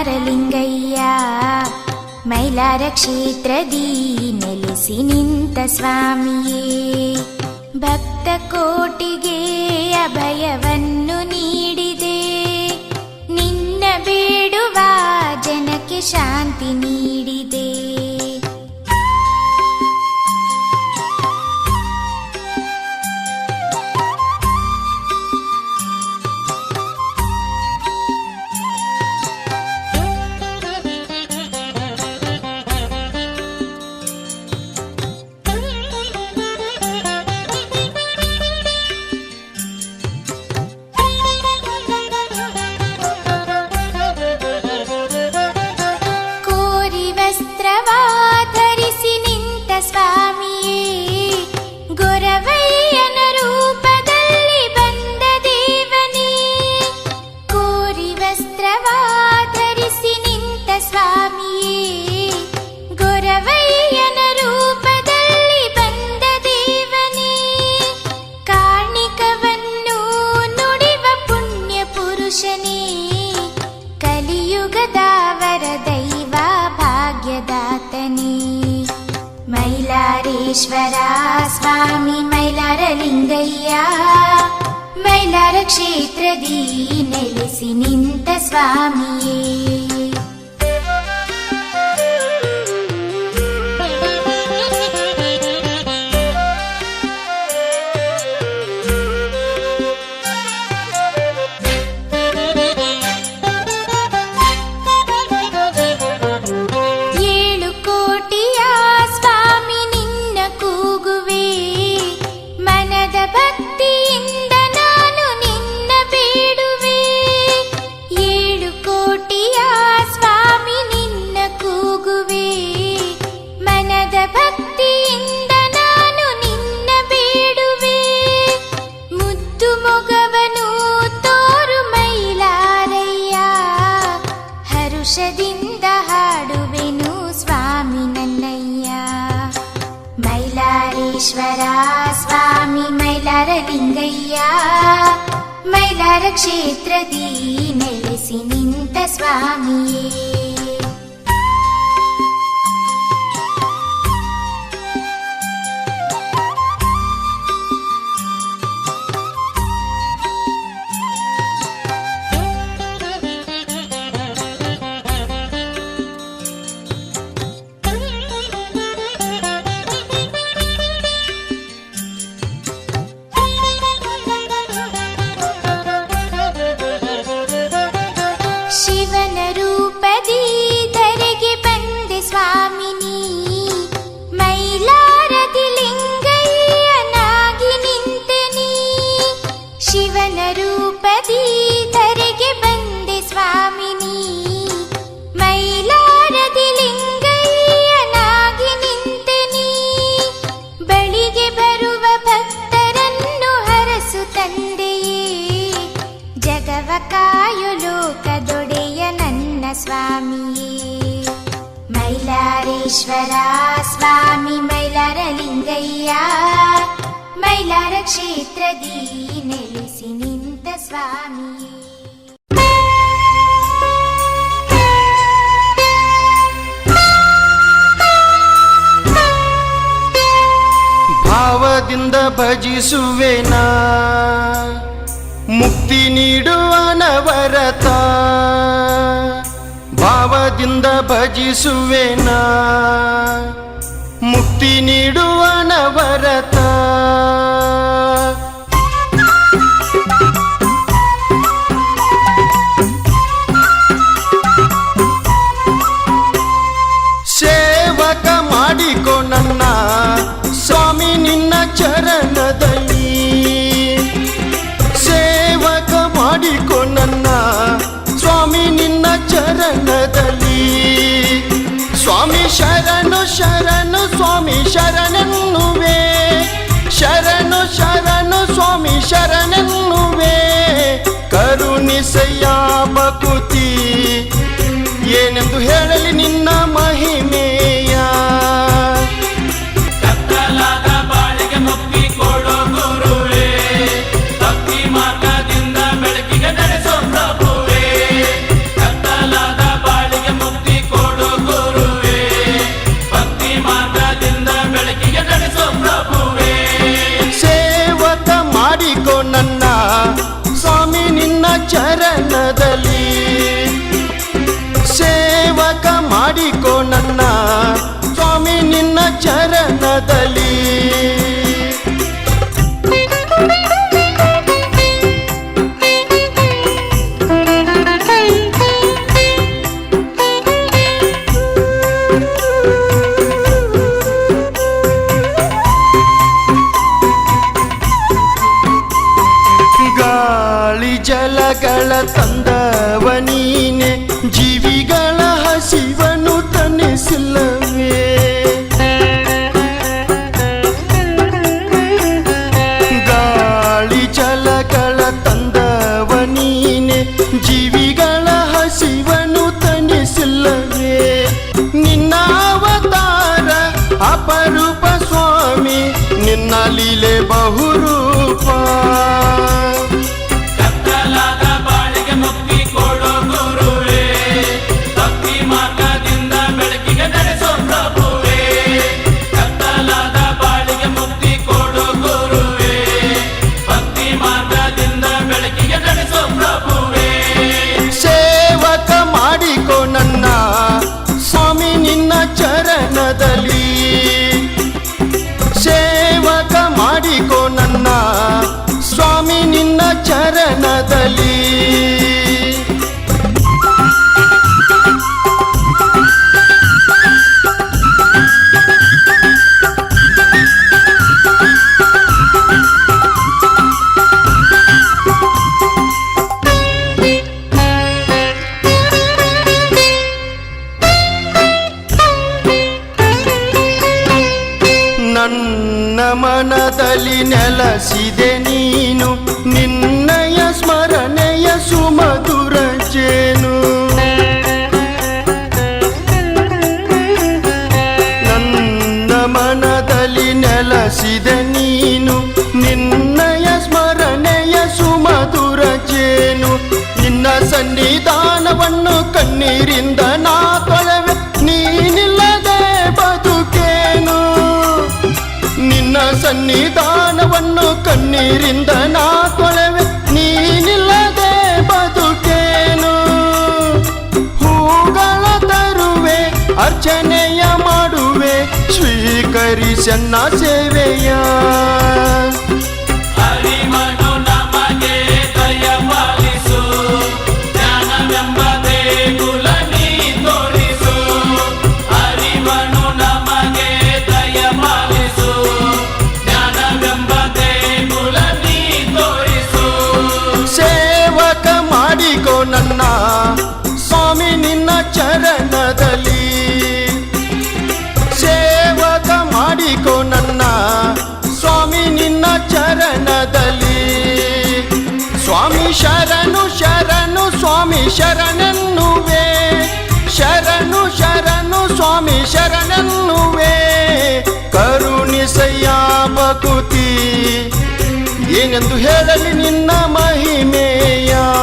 ಮೈಲಾರಲಿಂಗಯ್ಯ ಮೈಲಾರ ಕ್ಷೇತ್ರದಿ ನೆಲೆಸಿ ನಿಂತ ಸ್ವಾಮಿಯೇ. ಭಕ್ತ ಕೋಟಿಗೆ ಅಭಯವನ್ನು ನೀಡಿದೆ. ನಿನ್ನ ಬೇಡುವ ಜನಕ್ಕೆ ಶಾಂತಿ ನೀಡಿದೆ. ಮೈಲಾರ ಕ್ಷೇತ್ರದಿ ನೆಲೆಸಿ ನಿಂತ ಸ್ವಾಮಿಯೇ ಭಾವದಿಂದ ಭಜಿಸುವೆನ ಮುಕ್ತಿ ನೀಡುವ ನವರತ. ಭಾವದಿಂದ ಭಜಿಸುವೆನಾ ಮುಕ್ತಿ ನೀಡುವ ನವರತ. ಮಾಡಿಕೊ ನನ್ನ ಸ್ವಾಮಿ ನಿನ್ನ ಚರಣದಲ್ಲಿ. ಸೇವಕ ಮಾಡಿಕೋ ನನ್ನ ಸ್ವಾಮಿ ನಿನ್ನ ಚರಣದಲ್ಲಿ. ಸ್ವಾಮಿ ಶರಣು ಶರಣು ಸ್ವಾಮಿ ಶರಣೆನ್ನುವೆ. ಶರಣು ಶರಣು ಸ್ವಾಮಿ ಶರಣೆನ್ನುವೆ. ಕರುಣಿಸಯ್ಯ ಬಕುತಿ ಏನೆಂದು ಹೇಳಲಿ ನಿನ್ನ ಮಹಿಮೆಯ. ಮಠದಲ್ಲಿ ಸೇವಕ ಮಾಡಿಕೋ ನನ್ನ ಸ್ವಾಮಿ ನಿನ್ನ ಚರಣದಲ್ಲಿ. ನನ್ನ ಮನದಲ್ಲಿ ನೆಲಸಿದೆ ನೀನು, ನಿನ್ನಯ ಸ್ಮರಣೆಯ ಸುಮಧುರ ಜೇನು. ನನ್ನ ಮನದಲ್ಲಿ ನೆಲಸಿದೆ ನೀನು, ನಿನ್ನಯ ಸ್ಮರಣೆಯ ಸುಮಧುರ ಜೇನು. ನಿನ್ನ ಸನ್ನಿಧಾನವನ್ನು ಕಣ್ಣೀರಿಂದ ನಾ ಸನ್ನಿಧಾನವನ್ನು ಕಣ್ಣೀರಿಂದ ನಾ ತೊಳೆವೆ. ನೀನಿಲ್ಲದೆ ಬದುಕೇನು? ಹೂಗಳ ತರುವೆ ಅರ್ಚನೆಯ ಮಾಡುವೆ ಸ್ವೀಕರಿಸನ್ನ ಸೇವೆಯ. ಶರಣೆನ್ನುವೆ. ಶರಣು ಶರಣು ಸ್ವಾಮಿ ಶರಣೆನ್ನುವೆ. ಕರುಣಿಸಯ್ಯ ಭಕುತಿ. ಏನೆಂದು ಹೇಳಲಿ ನಿನ್ನ ಮಹಿಮೆಯಾ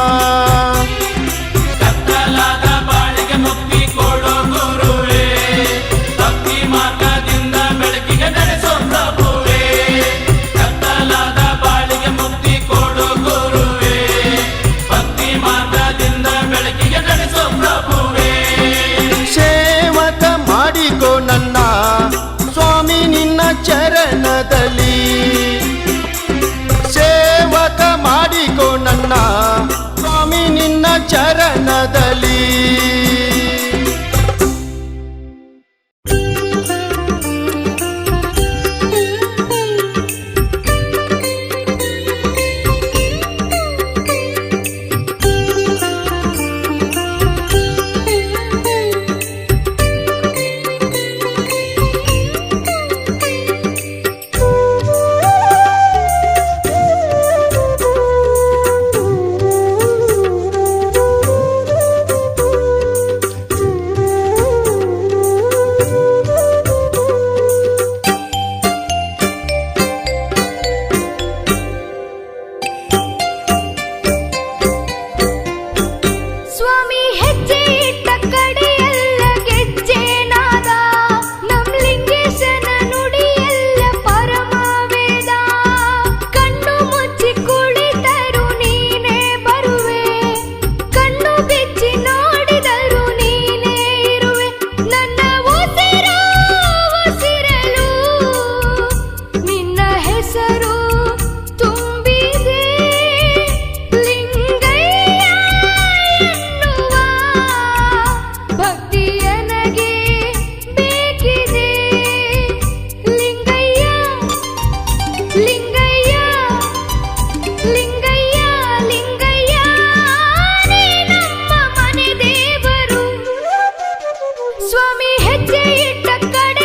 ಹೆಜ್ಜೆ ಇಟ್ಟ ಕಡೆ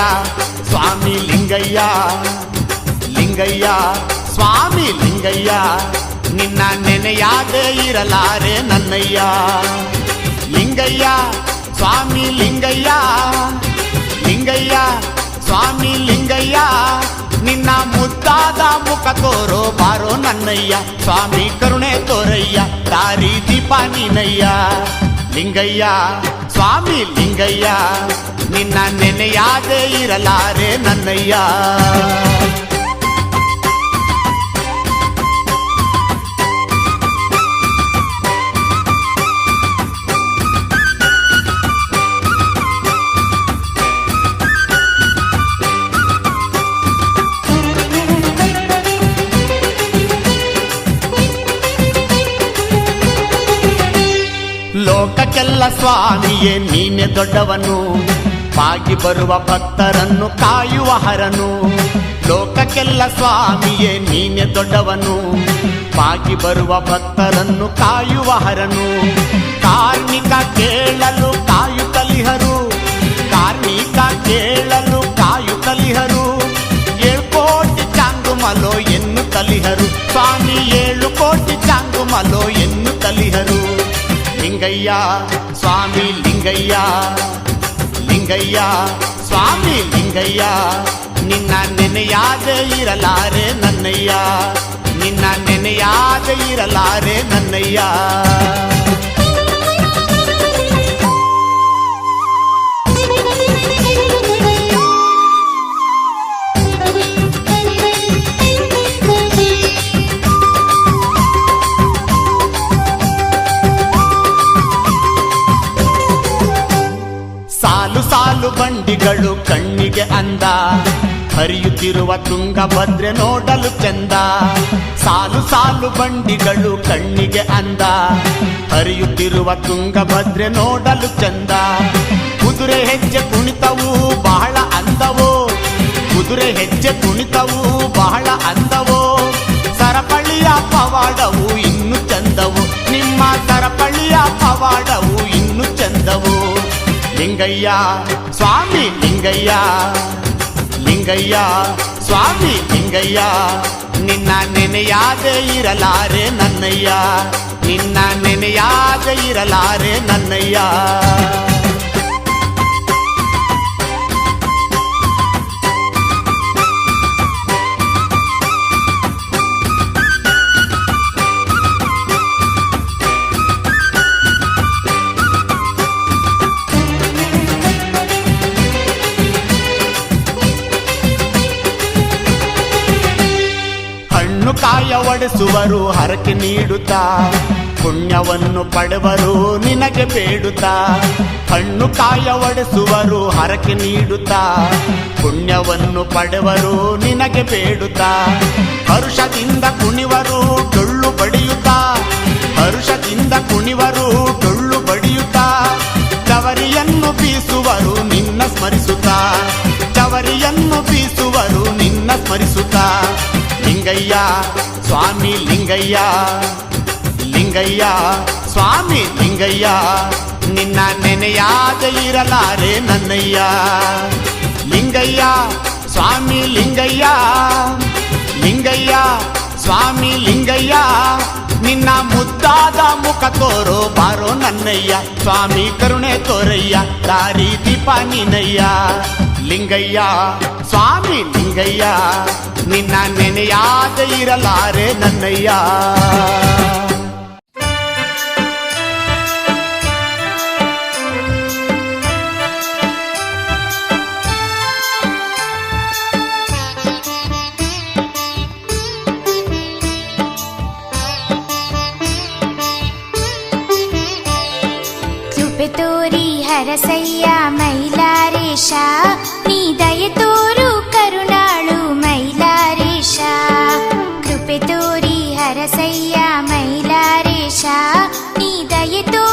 ಲಿಂಗಯ್ಯ ಸ್ವಾಮಿ ಲಿಂಗಯ್ಯ ಲಿಂಗಯ್ಯ ಸ್ವಾಮಿ ಲಿಂಗಯ್ಯ ನಿನ್ನ ನೆನೆಯಾದೆ ಇರಲಾರೆ ನನ್ನಯ್ಯ ಲಿಂಗಯ್ಯ ಸ್ವಾಮಿ ಲಿಂಗಯ್ಯ ಲಿಂಗಯ್ಯ ಸ್ವಾಮಿ ಲಿಂಗಯ್ಯ ನಿನ್ನ ಮುದ್ದಾದ ಮುಖ ತೋರೋ ಬಾರೋ ನನ್ನಯ್ಯ ಸ್ವಾಮಿ ಕರುಣೆ ತೋರಯ್ಯ ದಾರಿ ದೀಪ ನೀನಯ್ಯ ಲಿಂಗಯ್ಯ ಸ್ವಾಮಿ ಲಿಂಗಯ್ಯ ನಿನ್ನ ನೆನೆಯಾದೆ ಇರಲಾರೆ ನನ್ನಯ್ಯ ಲೋಕಕ್ಕೆಲ್ಲ ಸ್ವಾಮಿಯೇ ನೀನೆ ದೊಡ್ಡವನು ಬಾಗಿ ಬರುವ ಭಕ್ತರನ್ನು ಕಾಯುವ ಹರನು ಲೋಕಕ್ಕೆಲ್ಲ ಸ್ವಾಮಿಯೇ ನೀನೆ ದೊಡ್ಡವನು ಬಾಗಿ ಬರುವ ಭಕ್ತರನ್ನು ಕಾಯುವ ಹರನು ಕಾರ್ಮಿಕ ಕೇಳಲು ಕಾಯುತ್ತಲಿಹರು ಕಾರ್ಮಿಕ ಕೇಳಲು ಕಾಯುತ್ತಲಿಹರು ಏಳು ಕೋಟಿ ಚಾಂಗುಮಲೋ ಎನ್ನು ಕಲಿಹರು ಸ್ವಾಮಿ ಏಳು ಕೋಟಿ ಚಾಂಗುಮಲೋ ಎನ್ನು ಕಲಿಹರು ಲಿಂಗಯ್ಯ ಸ್ವಾಮಿ ಲಿಂಗಯ್ಯ ಲಿಂಗಯ್ಯ ಸ್ವಾಮಿ ಲಿಂಗಯ್ಯ ನಿನ್ನ ನೆನೆಯಾದೆ ಇರಲಾರೆ ನನ್ನಯ್ಯ ನಿನ್ನ ನೆನೆಯಾದೆ ಇರಲಾರೆ ನನ್ನಯ್ಯ ಬಂಡಿಗಳು ಕಣ್ಣಿಗೆ ಅಂದ. ಹರಿಯುತ್ತಿರುವ ತುಂಗಭದ್ರೆ ನೋಡಲು ಚೆಂದ. ಸಾಲು ಸಾಲು ಬಂಡಿಗಳು ಕಣ್ಣಿಗೆ ಅಂದ. ಹರಿಯುತ್ತಿರುವ ತುಂಗಭದ್ರೆ ನೋಡಲು ಚೆಂದ. ಕುದುರೆ ಹೆಜ್ಜೆ ಕುಣಿತವು ಬಹಳ ಅಂದವೋ? ಕುದುರೆ ಹೆಜ್ಜೆ ಕುಣಿತವು ಬಹಳ ಅಂದವು? ಸರಪಳಿಯ ಪವಾಡವು ಇನ್ನು ಚಂದವು. ಲಿಂಗಯ್ಯ ಸ್ವಾಮಿ ಲಿಂಗಯ್ಯ ಲಿಂಗಯ್ಯ ಸ್ವಾಮಿ ಲಿಂಗಯ್ಯ ನಿನ್ನ ನೆನೆಯಾದೆ ಇರಲಾರೆ ನನ್ನಯ್ಯ ನಿನ್ನ ನೆನೆಯಾದೆ ಇರಲಾರೆ ನನ್ನಯ್ಯ ಕಾಯ ಒಡೆಸುವರು ಹರಕೆ ನೀಡುತ್ತಾ? ಪುಣ್ಯವನ್ನು ಪಡೆವರು, ನಿನಗೆ ಬೇಡುತ್ತಾ? ಹಣ್ಣು ಕಾಯ ಒಡೆಸುವರು ಹರಕೆ ನೀಡುತ್ತಾ? ಪುಣ್ಯವನ್ನು ಪಡೆವರು, ನಿನಗೆ ಬೇಡುತ್ತಾ? ಹರುಷದಿಂದ ಕುಣಿವರು, ಡೊಳ್ಳು ಬಡಿಯುತ್ತಾ? ಹರುಷದಿಂದ ಕುಣಿವರು, ಡೊಳ್ಳು ಬಡಿಯುತ್ತಾ? ಚವರಿಯನ್ನು ಬೀಸುವರು, ನಿನ್ನ ಸ್ಮರಿಸುತ್ತಾ? ಚವರಿಯನ್ನು ಬೀಸುವರು, ನಿನ್ನ ಸ್ಮರಿಸುತ್ತಾ? ಲಿಂಗಯ್ಯ ಸ್ವಾಮಿ ಲಿಂಗಯ್ಯ ಲಿಂಗಯ್ಯ ಸ್ವಾಮಿ ಲಿಂಗಯ್ಯ ನಿನ್ನ ನೆನೆಯಾದ ಇರಲಾರೆ ನನ್ನಯ್ಯ ಲಿಂಗಯ್ಯ ಸ್ವಾಮಿ ಲಿಂಗಯ್ಯ ಲಿಂಗಯ್ಯ ಸ್ವಾಮಿ ಲಿಂಗಯ್ಯ ನಿನ್ನ ಮುದ್ದಾದ ಮುಖ ತೋರೋ ಬಾರೋ ನನ್ನಯ್ಯ ಸ್ವಾಮಿ ಕರುಣೆ ತೋರಯ್ಯ ದಾರಿ ದೀಪ ನೀನಯ್ಯ ಲಿಂಗಯ್ಯ ಸ್ವಾಮಿ ಲಿಂಗಯ್ಯ ನಿನ್ನ ನೆನೆಯಾದ ಇರಲಾರೆ ನನ್ನಯ್ಯ ಕೃಪೆ ತೋರಿ ಹರಸಯ್ಯ ಮೈಲಾರೇಶ ನೀ సరసయ్య మైలారేషా నీ దయతో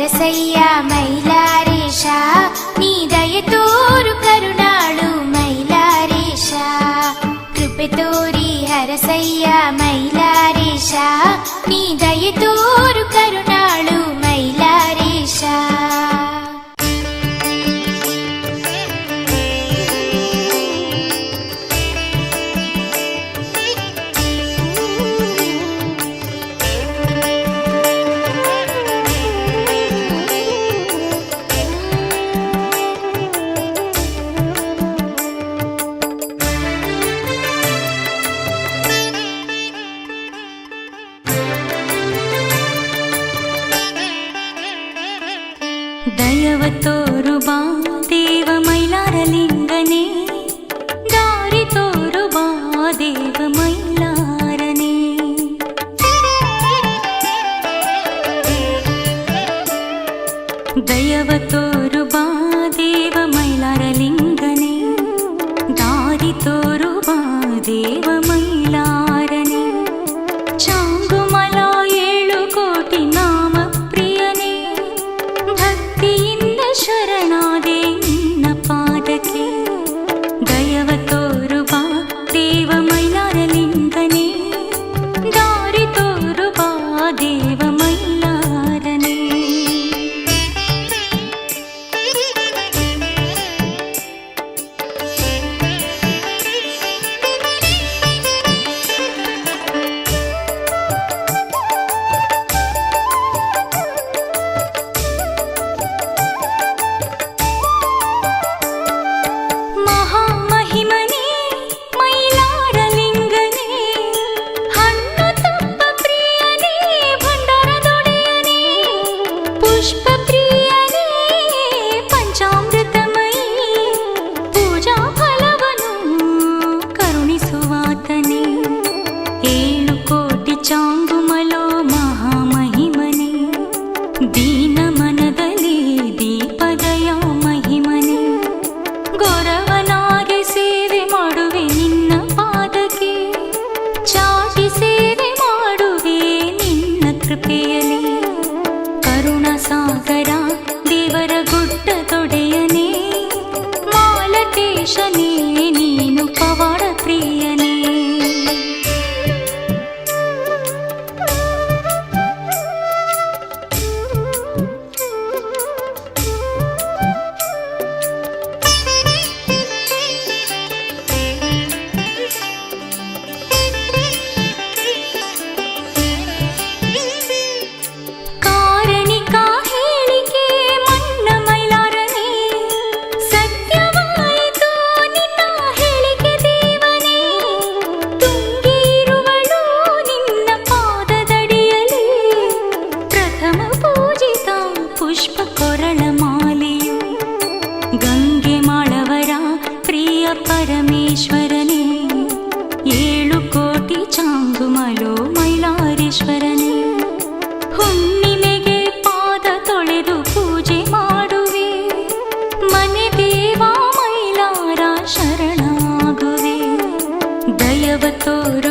నరసయ్య మైలారేష నీ దయతోరు కరుణాడు మైలారేష కృపతోరి హరసయ్యా మైలారేష నీ దయతోరు இரவு தோறும்